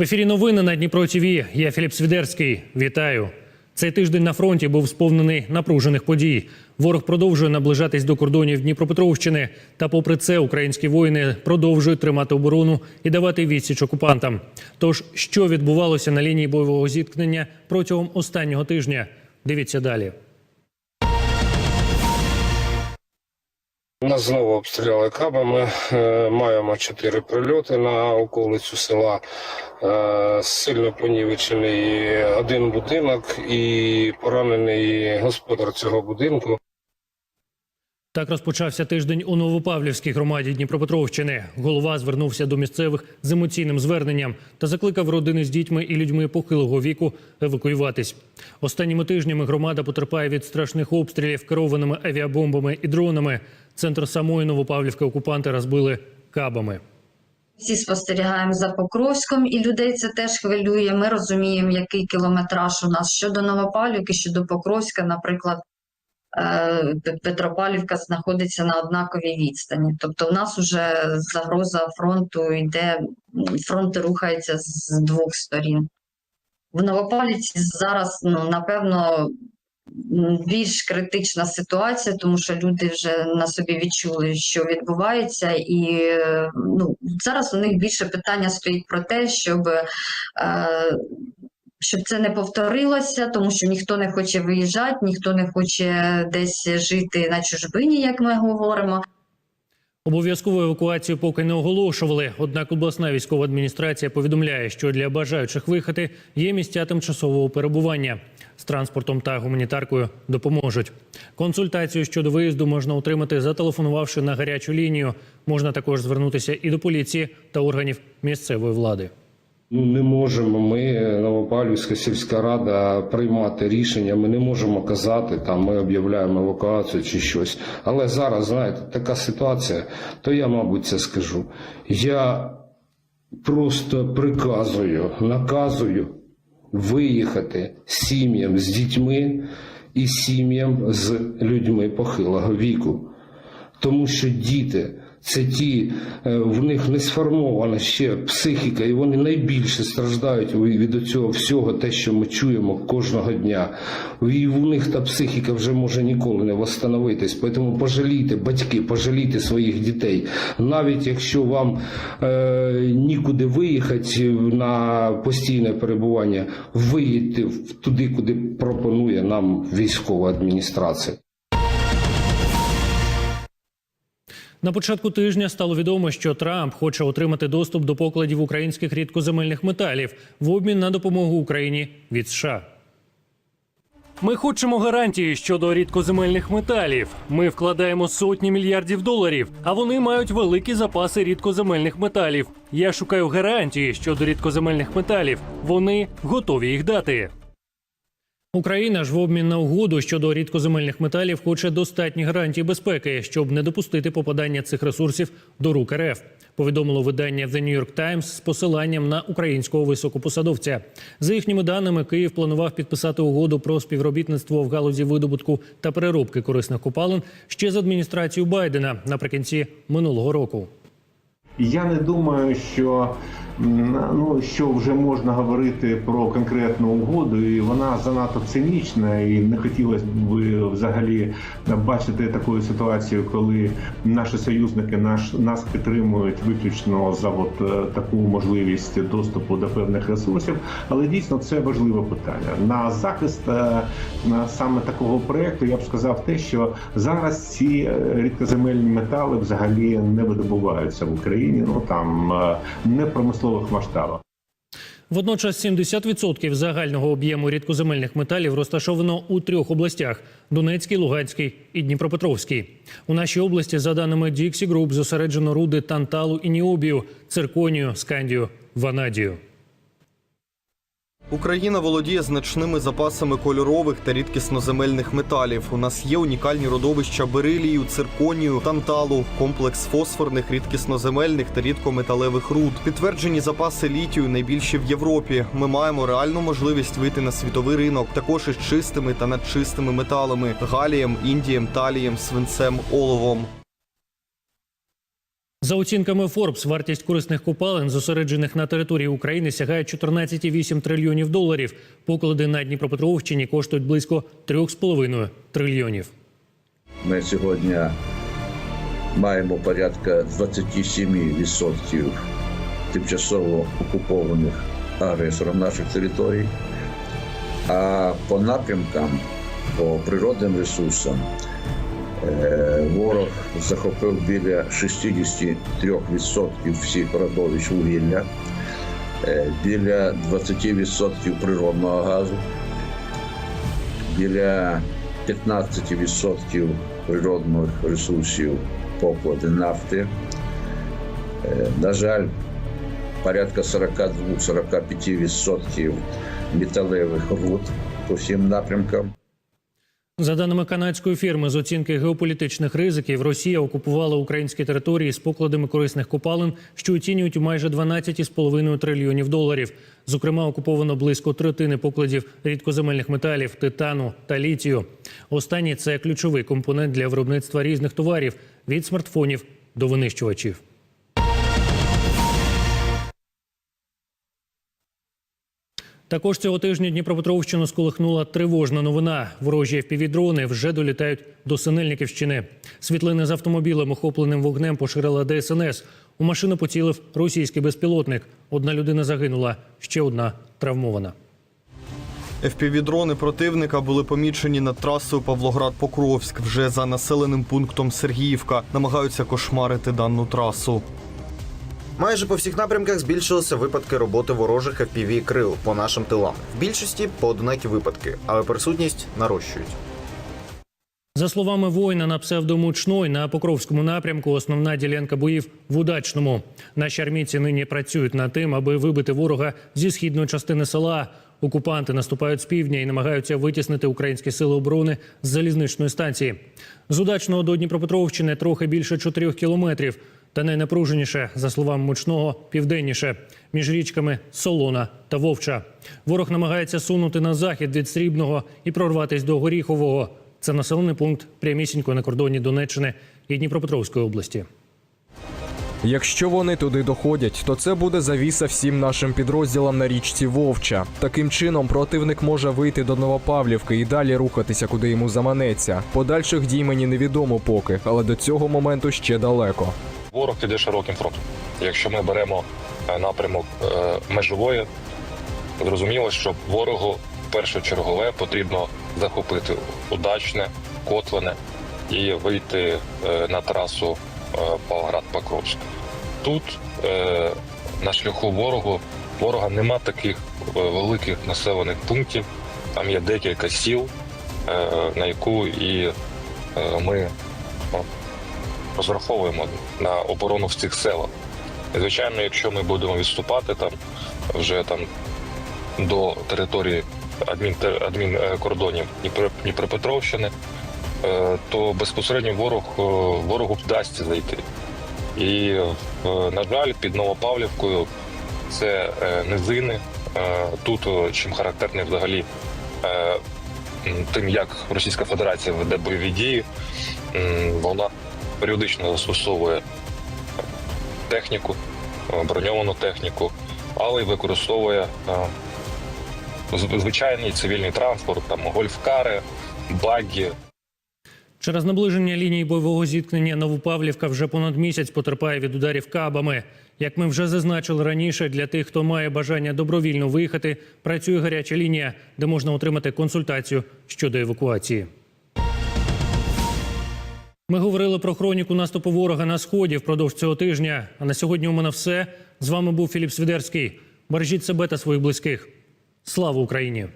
В ефірі новини на Дніпро ТВ. Я Філіп Свідерський. Вітаю. Цей тиждень на фронті був сповнений напружених подій. Ворог продовжує наближатись до кордонів Дніпропетровщини. Та, попри це, українські воїни продовжують тримати оборону і давати відсіч окупантам. Тож, що відбувалося на лінії бойового зіткнення протягом останнього тижня? Дивіться далі. Нас знову обстріляли кабами. Е, Маємо чотири прильоти на околицю села. Е, Сильно понівечений один будинок і поранений господар цього будинку. Так розпочався тиждень у Новопавлівській громаді Дніпропетровщини. Голова звернувся до місцевих з емоційним зверненням та закликав родини з дітьми і людьми похилого віку евакуюватись. Останніми тижнями громада потерпає від страшних обстрілів керованими авіабомбами і дронами. Центр самої Новопавлівки окупанти розбили кабами. Всі спостерігаємо за Покровськом, і людей це теж хвилює. Ми розуміємо, який кілометраж у нас щодо Новопавлівки, щодо Покровська, наприклад, е, П- Петропавлівка знаходиться на однаковій відстані. Тобто, в нас вже загроза фронту йде, фронт рухається з двох сторін. В Новопавлівці зараз, ну, напевно, більш критична ситуація, тому що люди вже на собі відчули, що відбувається, і ну зараз у них більше питання стоїть про те, щоб. Е, щоб це не повторилося, тому що ніхто не хоче виїжджати, ніхто не хоче десь жити на чужбині, як ми говоримо. Обов'язкову евакуацію поки не оголошували. Однак обласна військова адміністрація повідомляє, що для бажаючих виїхати є місця тимчасового перебування. Транспортом та гуманітаркою допоможуть. Консультацію щодо виїзду можна отримати, зателефонувавши на гарячу лінію. Можна також звернутися і до поліції та органів місцевої влади. Ну, не можемо ми, Новопавлівська сільська рада, приймати рішення. Ми не можемо казати, там ми об'являємо евакуацію чи щось. Але зараз, знаєте, така ситуація, то я, мабуть, це скажу. Я просто приказую, наказую виїхати сім'ям з дітьми і сім'ям з людьми похилого віку. Тому що діти це ті, е, в них не сформована ще психіка, і вони найбільше страждають від цього всього, те, що ми чуємо кожного дня. І в них та психіка вже може ніколи не восстановитись. Тому пожалійте, батьки, пожалійте своїх дітей. Навіть якщо вам е, нікуди виїхати на постійне перебування, виїдьте туди, куди пропонує нам військова адміністрація. На початку тижня стало відомо, що Трамп хоче отримати доступ до покладів українських рідкоземельних металів в обмін на допомогу Україні від США. Ми хочемо гарантії щодо рідкоземельних металів. Ми вкладаємо сотні мільярдів доларів, а вони мають великі запаси рідкоземельних металів. Я шукаю гарантії щодо рідкоземельних металів. Вони готові їх дати. Україна ж в обмін на угоду щодо рідкоземельних металів хоче достатні гарантії безпеки, щоб не допустити попадання цих ресурсів до рук РФ. Повідомило видання The New York Times з посиланням на українського високопосадовця. За їхніми даними, Київ планував підписати угоду про співробітництво в галузі видобутку та переробки корисних копалин ще з адміністрацією Байдена наприкінці минулого року. Я не думаю, що ну що вже можна говорити про конкретну угоду, і вона занадто цинічна, і не хотілося б взагалі бачити таку ситуацію, коли наші союзники наш нас підтримують виключно за от е, таку можливість доступу до певних ресурсів. Але дійсно це важливе питання на захист е, на саме такого проекту. Я б сказав те, що зараз ці е, рідкоземельні метали взагалі не видобуваються в Україні. Ну там не в промислових масштабах. Водночас 70% загального об'єму рідкоземельних металів розташовано у трьох областях: Донецькій, Луганській і Дніпропетровській. У нашій області, за даними Dixie Group, зосереджено руди танталу і ніобію, цирконію, скандію, ванадію. Україна володіє значними запасами кольорових та рідкісноземельних металів. У нас є унікальні родовища берилію, цирконію, танталу, комплекс фосфорних, рідкісноземельних та рідкометалевих руд. Підтверджені запаси літію найбільші в Європі. Ми маємо реальну можливість вийти на світовий ринок, також із чистими та надчистими металами: галієм, індієм, талієм, свинцем, оловом. За оцінками Forbes, вартість корисних копалин, зосереджених на території України, сягає 14,8 трильйонів доларів. Поклади на Дніпропетровщині коштують близько 3,5 трильйонів. Ми сьогодні маємо порядка 27% тимчасово окупованих агресором наших територій. А по напрямкам, по природним ресурсам, ворог захопив біля 63% всіх родовищ вугілля, е, біля 20% природного газу, біля 15% природних ресурсів поклади нафти. Е, На жаль, порядка 42-45% металевих руд по всім напрямкам. За даними канадської фірми, з оцінки геополітичних ризиків, Росія окупувала українські території з покладами корисних копалин, що оцінюють у майже 12,5 трильйонів доларів. Зокрема, окуповано близько третини покладів рідкоземельних металів, титану та літію. Останній це ключовий компонент для виробництва різних товарів від смартфонів до винищувачів. Також цього тижня Дніпропетровщину сколихнула тривожна новина. Ворожі впівдрони вже долітають до Синельниківщини. Світлини з автомобілем, охопленим вогнем, поширила ДСНС. У машину поцілив російський безпілотник. Одна людина загинула, ще одна травмована. FPV-дрони противника були помічені над трасою Павлоград-Покровськ. Вже за населеним пунктом Сергіївка намагаються кошмарити дану трасу. Майже по всіх напрямках збільшилися випадки роботи ворожих fpv крил по нашим тилам. В більшості поодинокі випадки, але присутність нарощують. За словами воїна на псевдомучной, на Покровському напрямку основна ділянка боїв в удачному. Наші армійці нині працюють над тим, аби вибити ворога зі східної частини села. Окупанти наступають з півдня і намагаються витіснити українські сили оборони з залізничної станції. З удачного до Дніпропетровщини трохи більше 4 кілометрів. Та найнапруженіше, за словами мучного, південніше між річками Солона та Вовча. Ворог намагається сунути на захід від Срібного і прорватись до Горіхового. Це населений пункт прямісінько на кордоні Донеччини і Дніпропетровської області. Якщо вони туди доходять, то це буде завіса всім нашим підрозділам на річці Вовча. Таким чином, противник може вийти до Новопавлівки і далі рухатися, куди йому заманеться. Подальших дій мені невідомо поки, але до цього моменту ще далеко. Ворог іде широким фронтом. Якщо ми беремо е, напрямок е, межової, зрозуміло, що ворогу першочергове потрібно захопити удачне, котлене і вийти е, на трасу е, Павлоград-Покровськ. Тут на шляху ворогу ворога нема таких великих населених пунктів. Там є декілька сіл, на яку і ми розраховуємо на оборону в цих селах. І, звичайно, якщо ми будемо відступати там вже там до території адмін, адмінкордонів Дніпро- Дніпропетровщини, е, то безпосередньо ворог е, ворогу вдасться зайти. І, е, на жаль, під Новопавлівкою це е, низини. Е, Тут е, чим характерний взагалі е, тим, як Російська Федерація веде бойові дії, вона періодично застосовує техніку, броньовану техніку, але й використовує е, звичайний цивільний транспорт, там гольфкари, багі, Через наближення лінії бойового зіткнення Новопавлівка вже понад місяць потерпає від ударів кабами. Як ми вже зазначили раніше, для тих, хто має бажання добровільно виїхати, працює гаряча лінія, де можна отримати консультацію щодо евакуації. Ми говорили про хроніку наступу ворога на сході впродовж цього тижня. А на сьогодні у мене все. З вами був Філіп Свідерський. Бережіть себе та своїх близьких. Слава Україні!